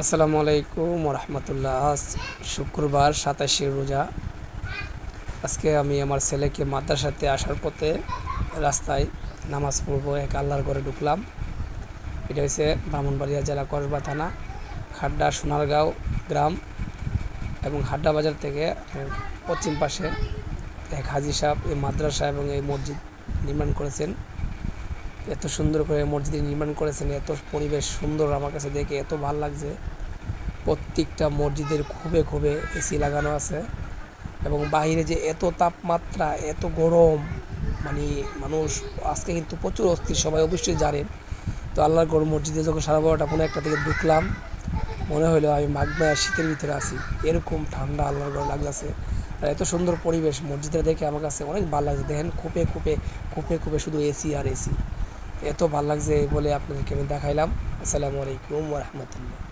আসসালামু আলাইকুম রহমতুল্লাহ আজ শুক্রবার সাতাশে রোজা। আজকে আমি আমার ছেলেকে মাদ্রাসাতে আসার পথে রাস্তায় নামাজ পড়ব, এক আল্লাহর ঘরে ঢুকলাম। এটা হচ্ছে ব্রাহ্মণবাড়িয়া জেলা কসবা থানা, খাড্ডা সোনারগাঁও গ্রাম এবং হাড্ডা বাজার থেকে পশ্চিম পাশে এক হাজি সাহেব এই মাদ্রাসা এবং এই মসজিদ নির্মাণ করেছেন। এত সুন্দর করে মসজিদ নির্মাণ করেছেন, এত পরিবেশ সুন্দর আমার কাছে দেখে এত ভালো লাগছে। প্রত্যেকটা মসজিদের খুবে খুবে এসি লাগানো আছে এবং বাইরে যে এত তাপমাত্রা, এত গরম মানে মানুষ, আজকে কিন্তু প্রচুর অস্থির, সবাই অবশ্যই জানেন। তো আল্লাহর গরম মসজিদে যখন সারা বারোটা পনেরো একটা থেকে ঢুকলাম, মনে হলো আমি মাঘমায়া শীতের ভিতরে আছি। এরকম ঠান্ডা আল্লাহর গরম লাগতেছে। আর এত সুন্দর পরিবেশ মসজিদটা দেখে আমার কাছে অনেক ভালো লাগছে। দেখেন খুপে খুপে খুপে খুপে শুধু এসি আর এসি এত ভালো লাগছে বলে আপনাদেরকে আমি দেখাইলাম। আসসালামু আলাইকুম রহমতুল্লাহ।